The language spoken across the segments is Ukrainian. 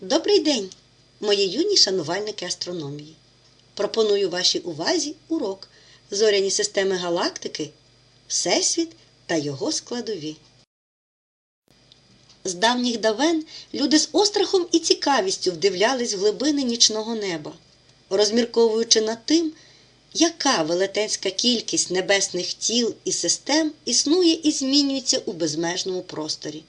Добрий день, мої юні шанувальники астрономії. Пропоную вашій увазі урок зоряні системи галактики, Всесвіт та його складові. З давніх давен люди з острахом і цікавістю вдивлялись в глибини нічного неба, розмірковуючи над тим, яка велетенська кількість небесних тіл і систем існує і змінюється у безмежному просторі.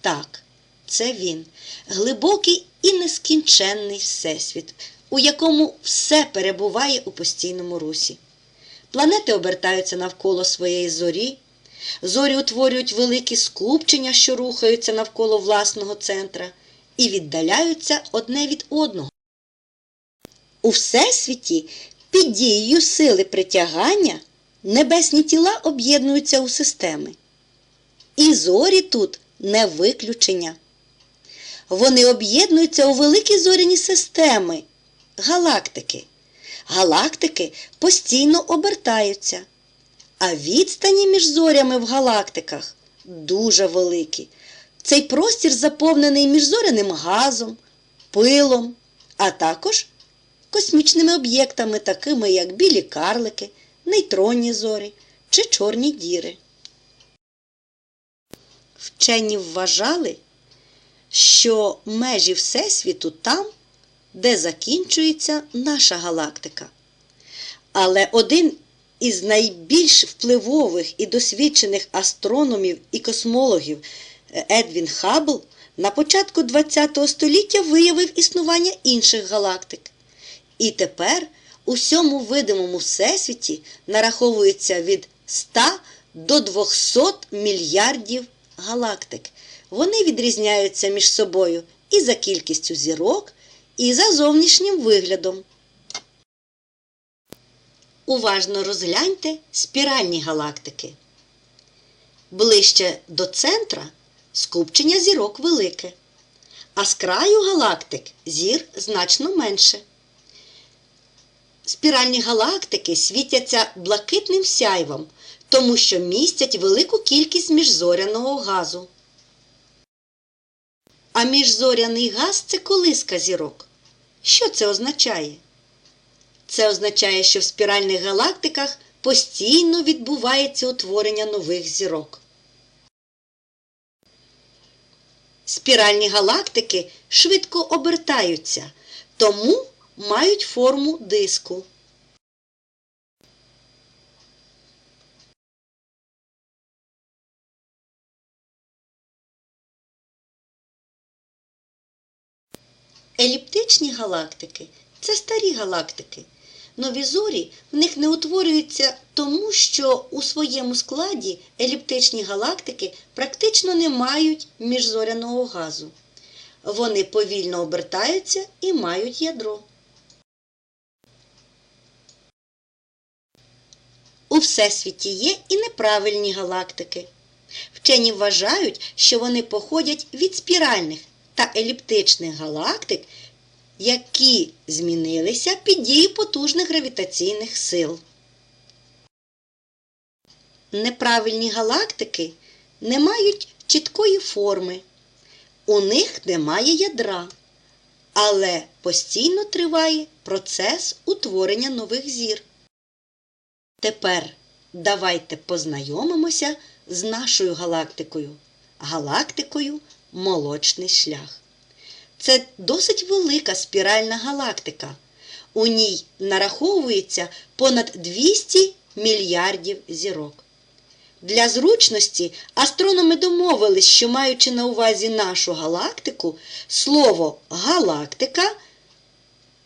Так, це він, глибокий і нескінченний всесвіт, у якому все перебуває у постійному русі. Планети обертаються навколо своєї зорі, зорі утворюють великі скупчення, що рухаються навколо власного центра, і віддаляються одне від одного. У Всесвіті під дією сили притягання небесні тіла об'єднуються у системи. І зорі тут не виключення. Вони об'єднуються у великі зоряні системи, галактики. Галактики постійно обертаються, а відстані між зорями в галактиках дуже великі. Цей простір заповнений міжзоряним газом, пилом, а також космічними об'єктами, такими як білі карлики, нейтронні зорі чи чорні діри. Вчені вважали, що межі Всесвіту там, де закінчується наша галактика. Але один із найбільш впливових і досвідчених астрономів і космологів Едвін Хаббл на початку ХХ століття виявив існування інших галактик. І тепер у всьому видимому всесвіті нараховується від 100 до 200 мільярдів галактик. Вони відрізняються між собою і за кількістю зірок, і за зовнішнім виглядом. Уважно розгляньте спіральні галактики. Ближче до центра скупчення зірок велике, а з краю галактик зір значно менше. Спіральні галактики світяться блакитним сяйвом, тому що містять велику кількість міжзоряного газу. А міжзоряний газ це колиска зірок. Що це означає? Це означає, що в спіральних галактиках постійно відбувається утворення нових зірок. Спіральні галактики швидко обертаються, тому мають форму диску. Еліптичні галактики це старі галактики. Нові зорі в них не утворюються тому, що у своєму складі еліптичні галактики практично не мають міжзоряного газу. Вони повільно обертаються і мають ядро. У Всесвіті є і неправильні галактики. Вчені вважають, що вони походять від спіральних та еліптичних галактик, які змінилися під дією потужних гравітаційних сил. Неправильні галактики не мають чіткої форми, у них немає ядра, але постійно триває процес утворення нових зір. Тепер давайте познайомимося з нашою галактикою, галактикою Молочний шлях. Це досить велика спіральна галактика. У ній нараховується понад 200 мільярдів зірок. Для зручності астрономи домовились, що, маючи на увазі нашу галактику, слово галактика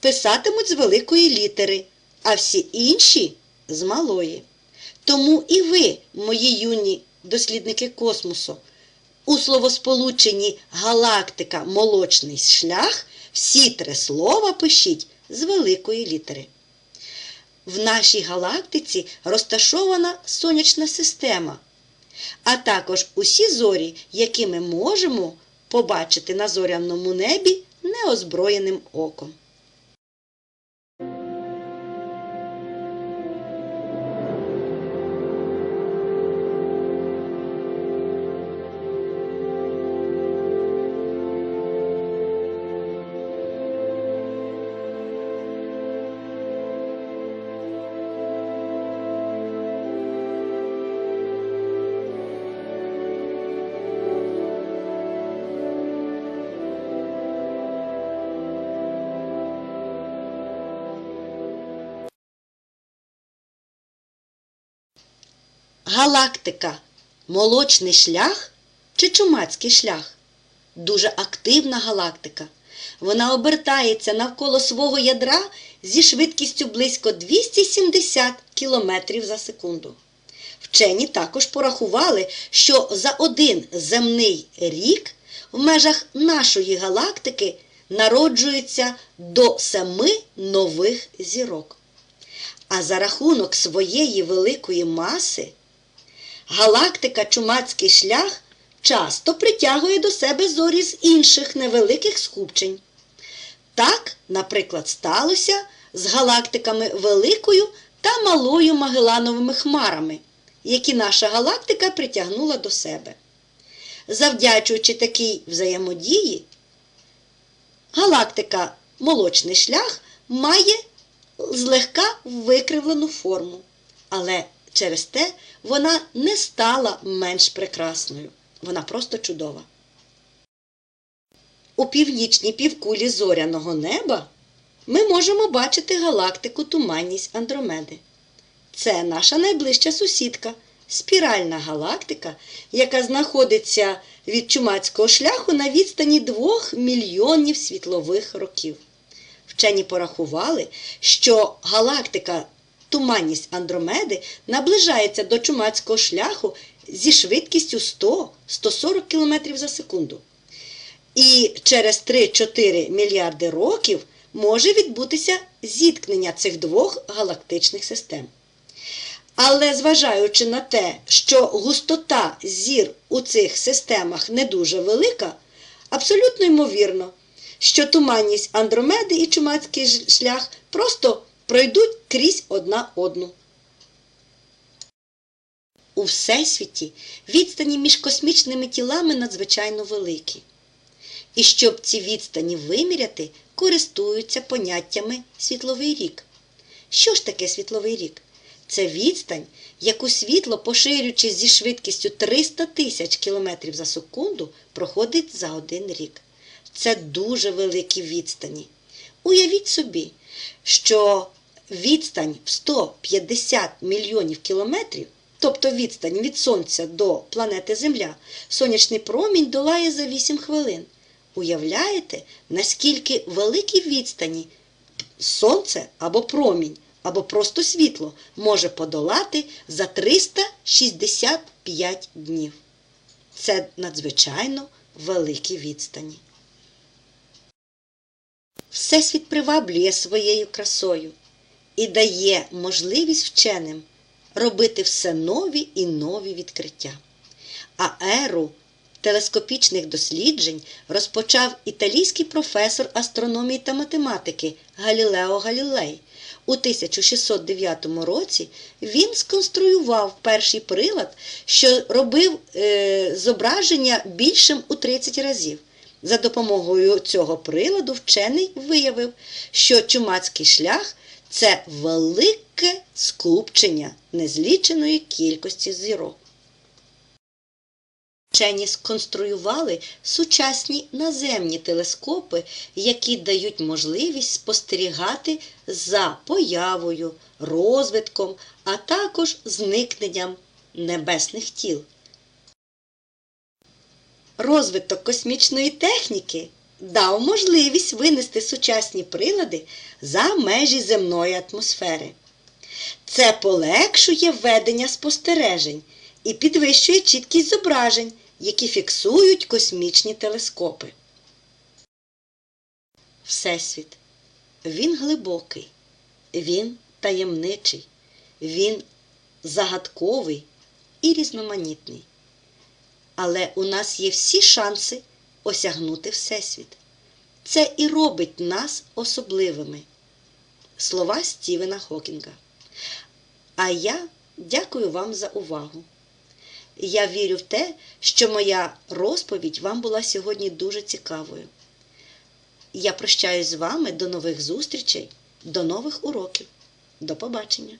писатимуть з великої літери, а всі інші з малої. Тому і ви, мої юні дослідники космосу, у словосполученні галактика молочний шлях всі три слова пишіть з великої літери. В нашій галактиці розташована сонячна система, а також усі зорі, які ми можемо побачити на зоряному небі неозброєним оком. Галактика молочний шлях чи чумацький шлях? Дуже активна галактика. Вона обертається навколо свого ядра зі швидкістю близько 270 км за секунду. Вчені також порахували, що за один земний рік в межах нашої галактики народжується до семи нових зірок. А за рахунок своєї великої маси галактика Чумацький шлях часто притягує до себе зорі з інших невеликих скупчень. Так, наприклад, сталося з галактиками Великою та Малою Магелановими хмарами, які наша галактика притягнула до себе. Завдячуючи такій взаємодії, галактика Молочний шлях має злегка викривлену форму, але через те вона не стала менш прекрасною. Вона просто чудова. У північній півкулі зоряного неба ми можемо бачити галактику Туманність Андромеди. Це наша найближча сусідка, спіральна галактика, яка знаходиться від чумацького шляху на відстані 2 мільйонів світлових років. Вчені порахували, що галактика Туманність Андромеди наближається до чумацького шляху зі швидкістю 100-140 км за секунду. І через 3-4 мільярди років може відбутися зіткнення цих двох галактичних систем. Але зважаючи на те, що густота зір у цих системах не дуже велика, абсолютно ймовірно, що туманність Андромеди і чумацький шлях просто пройдуть крізь одна одну. У Всесвіті відстані між космічними тілами надзвичайно великі. І щоб ці відстані виміряти, користуються поняттями світловий рік. Що ж таке світловий рік? Це відстань, яку світло, поширюючись зі швидкістю 300 тисяч км за секунду, проходить за один рік. Це дуже великі відстані. Уявіть собі, що відстань в 150 мільйонів кілометрів, тобто відстань від Сонця до планети Земля, сонячний промінь долає за 8 хвилин. Уявляєте, наскільки великі відстані сонце або промінь, або просто світло може подолати за 365 днів. Це надзвичайно великі відстані. Всесвіт приваблює своєю красою і дає можливість вченим робити все нові і нові відкриття. А еру телескопічних досліджень розпочав італійський професор астрономії та математики Галілео Галілей. У 1609 році він сконструював перший прилад, що робив е, зображення більшим у 30 разів. За допомогою цього приладу вчений виявив, що чумацький шлях це велике скупчення незліченої кількості зірок. Вчені сконструювали сучасні наземні телескопи, які дають можливість спостерігати за появою, розвитком, а також зникненням небесних тіл. Розвиток космічної техніки дав можливість винести сучасні прилади за межі земної атмосфери. Це полегшує ведення спостережень і підвищує чіткість зображень, які фіксують космічні телескопи. Всесвіт. Він глибокий, він таємничий, він загадковий і різноманітний. Але у нас є всі шанси осягнути Всесвіт. Це і робить нас особливими. Слова Стівена Хокінга. А я дякую вам за увагу. Я вірю в те, що моя розповідь вам була сьогодні дуже цікавою. Я прощаюсь з вами до нових зустрічей, до нових уроків. До побачення!